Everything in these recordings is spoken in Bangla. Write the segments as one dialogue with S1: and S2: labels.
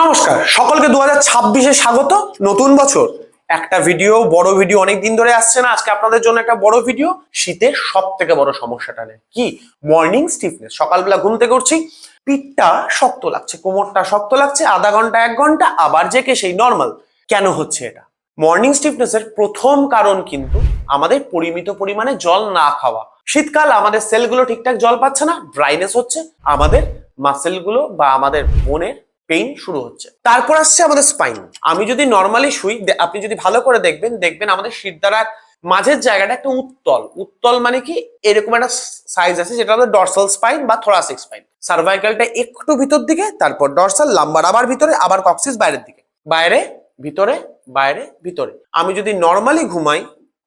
S1: নমস্কার, সকলকে দু হাজার ছাব্বিশে স্বাগত। নতুন বছর। একটা ভিডিও বড় ভিডিও অনেক দিন ধরে আসছে না। আজকে আপনাদের জন্য একটা বড় ভিডিও শীতের সব থেকে বড় সমস্যাটা নেই। কি? মর্নিং স্টিফনেস সকালবেলা ঘুম থেকে উঠছি, পিঠটা শক্ত লাগছে, কোমরটা শক্ত লাগছে, আধা ঘণ্টা, এক ঘণ্টা, আবার যে কে সেই নর্মাল কেন হচ্ছে এটা? মর্নিং স্টিফনেসের প্রথম কারণ কিন্তু আমাদের পরিমিত পরিমাণে জল না খাওয়া। শীতকাল আমাদের সেলগুলো ঠিকঠাক জল পাচ্ছে না ড্রাইনেস হচ্ছে। আমাদের মাসেলগুলো বা আমাদের বোনের পেইন শুরু হচ্ছে। তারপর আসছে আমাদের স্পাইন আমি যদি নর্মালি শুই আপনি যদি ভালো করে দেখবেন দেখবেন আমাদের শিরদারার মাঝের জায়গাটা একটা উত্তল। উত্তল মানে কি? এরকম একটা সাইজ আছে, যেটা আমাদের ডরসাল স্পাইন বা থোরাসিক স্পাইন সার্ভাইকালটা একটু ভিতর দিকে, তারপর ডরসাল লাম্বার আবার ভিতরে, আবার কক্সিস বাইরের দিকে। বাইরে, ভিতরে বাইরে, ভিতরে। আমি যদি নর্মালি ঘুমাই,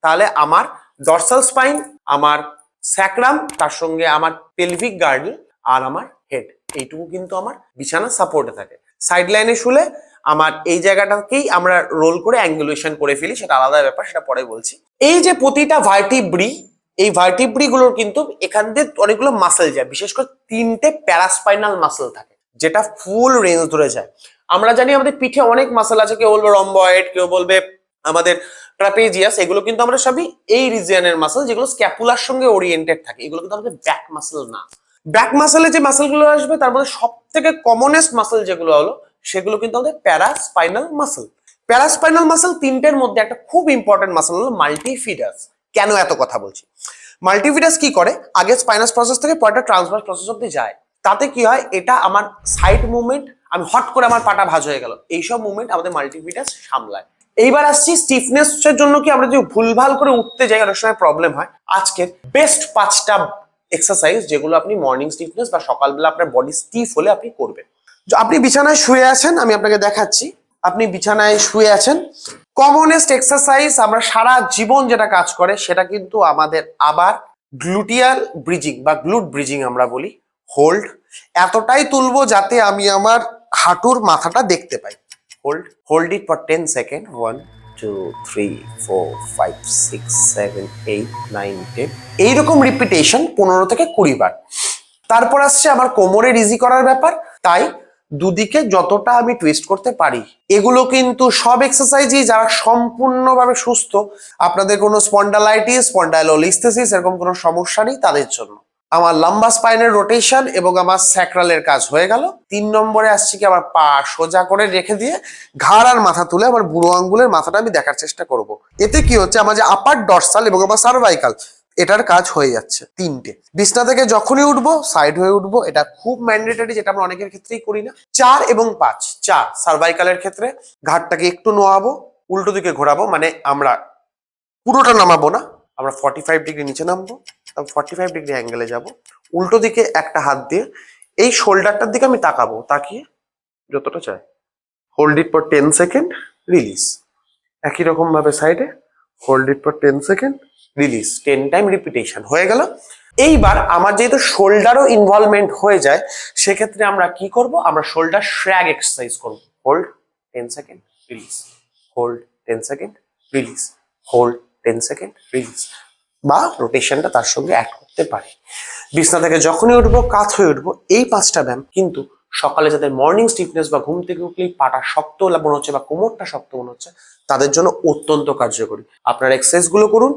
S1: তাহলে আমার ডরসাল স্পাইন আমার স্যাক্রাম তার সঙ্গে আমার পেলভিক গার্ডল আর আমার হেড এইটুকু কিন্তু আমার বিছানা সাপোর্টে থাকে। সাইড লাইনে শুলে আমার এই জায়গাটাকেই আমরা রোল করে অ্যাঙ্গুলেশন করে ফেলি, সেটা আলাদা ব্যাপার, সেটা পরে বলছি। এই যে প্রতিটা ভার্টিব্রি এই ভার্টিব্রি গুলোর কিন্তু এখান দিয়ে অনেকগুলো মাসেল যায়, বিশেষ করে তিনটে প্যারাস্পাইনাল মাসেল থাকে, যেটা ফুল রেঞ্জ ধরে যায়। আমরা জানি আমাদের পিঠে অনেক মাসেল আছে, কেউ বলবে রম্বয়েড কেউ বলবে আমাদের ট্রাপেজিয়াস এগুলো কিন্তু আমরা সবই এই রিজিয়নের মাসেল যেগুলো স্ক্যাপুলার সঙ্গে ওরিয়েন্টেড থাকে, এগুলো কিন্তু আমাদের ব্যাক মাসেল না। ব্যাক মাসেলে যে মাসেলগুলো আসবে, তার মধ্যে সব থেকে কমনেস্ট মাসেল যেগুলো হলো, সেগুলো কিন্তু আমাদের প্যারাস্পাইনাল মাসেল। প্যারাস্পাইনাল মাসেল তিনটের মধ্যে একটা খুব ইম্পর্টেন্ট মাসেল হলো মাল্টিফিডাস কেন এত কথা বলছি? মাল্টিফিডাস কি করে? আগে স্পাইনাস প্রসেস থেকে পরেটা ট্রান্সভার্স প্রসেস অব্দি যায়। তাতে কি হয়? এটা আমার সাইড মুভমেন্ট আমি হট করে আমার পাটা ভাঁজ হয়ে গেল। এইসব মুভমেন্ট আমাদের মাল্টিফিডাস সামলায়। এইবার আসছি স্টিফনেস এর জন্য কি আমরা যদি ভুলভাল করে উঠতে যাই, অনেক সময় প্রবলেম হয়। আজকের বেস্ট পাঁচটা এক্সারসাইজ যেগুলো আপনি মর্নিং স্টিফনেস বা সকালবেলা আপনার বডি স্টিফ হলে আপনি করবেন। আপনি বিছানায় শুয়ে আছেন, আমি আপনাকে দেখাচ্ছি। আপনি বিছানায় শুয়ে আছেন। কমনেস্ট এক্সারসাইজ আমরা সারা জীবন যেটা কাজ করে, সেটা কিন্তু আমাদের আবার গ্লুটিয়াল ব্রিজিং বা গ্লুট ব্রিজিং আমরা বলি হোল্ড এতটাই তুলবো যাতে আমি আমার হাঁটুর মাথাটা দেখতে পাই। Hold hold it for ten second one two three four five six seven eight nine ten এইরকম রিপিটেশন পনেরো থেকে কুড়ি বার। তারপর আসছে আমার কোমরের ইজি করার ব্যাপার। তাই দুদিকে যতটা আমি টুইস্ট করতে পারি, এগুলো কিন্তু সব এক্সারসাইজই যারা সম্পূর্ণভাবে সুস্থ, আপনাদের কোনো স্পন্ডালাইটিস স্পন্ডাইলোলিস্থেসিস এরকম কোনো সমস্যা নেই তাদের জন্য। আমার লম্বা স্পাইনের রোটেশন এবং আমার স্যাক্রালের কাজ হয়ে গেল। তিন নম্বরে আসছে কি, আমার পা সোজা করে রেখে দিয়ে ঘাড় আর মাথা তুলে আমার বুড়ো আঙ্গুলের মাথাটা আমি দেখার চেষ্টা করব। এতে কি হচ্ছে, আমার যে আপার ডরসাল এবং আমার সার্ভাইকাল এটার কাজ হয়ে যাচ্ছে তিনটে। বিছনা থেকে যখনই উঠবো সাইড হয়ে উঠবো, এটা খুব ম্যান্ডেটরি যেটা আমরা অনেকের ক্ষেত্রেই করি না। চার এবং পাঁচ, চার সার্ভাইকালের ক্ষেত্রে ঘাটটাকে একটু নোয়াবো, উল্টো দিকে ঘোরাবো মানে আমরা পুরোটা নামাবো না, আমরা ফর্টি ফাইভ ডিগ্রি নিচে নামবো। ফর্টি ফাইভ ডিগ্রি অ্যাঙ্গেলে যাব। উল্টো দিকে একটা হাত দিয়ে। এই শোল্ডারটার দিকে আমি তাকাবো, তাকিয়ে যতটা চাই। Hold it for ten second release একই রকম ভাবে সাইডে hold it for ten second release ten time repetition হয়ে গেল। এইবার আমার যেহেতু শোল্ডারও ইনভলভমেন্ট হয়ে যায়, সেক্ষেত্রে আমরা কি করব? আমরা শোল্ডার শ্র্যাগ এক্সারসাইজ করব। Hold ten second release hold ten second release hold ten second release বা রোটেশনটা তার সঙ্গে অ্যাড করতে পারে। বিছনা থেকে যখনই উঠবো, কাত হয়ে উঠবো, এই পাঁচটা ব্যায়াম কিন্তু সকালে যাদের মর্নিং স্টিফনেস বা ঘুম থেকে উঠলেই পাটা শক্ত মনে হচ্ছে বা কোমরটা শক্ত মনে হচ্ছে, তাদের জন্য অত্যন্ত কার্যকরী। আপনারা এক্সারসাইজগুলো করুন।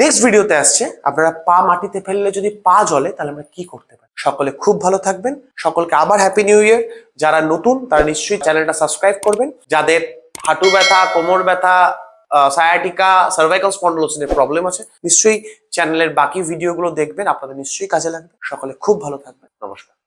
S1: নেক্সট ভিডিওতে আসছে, আপনারা পা মাটিতে ফেললে যদি পা জলে তাহলে আমরা কি করতে পারি? সকলে খুব ভালো থাকবেন, সকলকে আবার হ্যাপি নিউ ইয়ার যারা নতুন, তারা নিশ্চয়ই চ্যানেলটা সাবস্ক্রাইব করবেন। যাদের হাঁটু ব্যথা, কোমর ব্যথা সায়াটিকা সার্ভাইকাল স্পন্ডলোসিসের প্রবলেম আছে। নিশ্চয়ই চ্যানেলের বাকি ভিডিওগুলো দেখবেন, আপনাদের নিশ্চয়ই কাজে লাগবে। সকলে খুব ভালো থাকবেন। নমস্কার।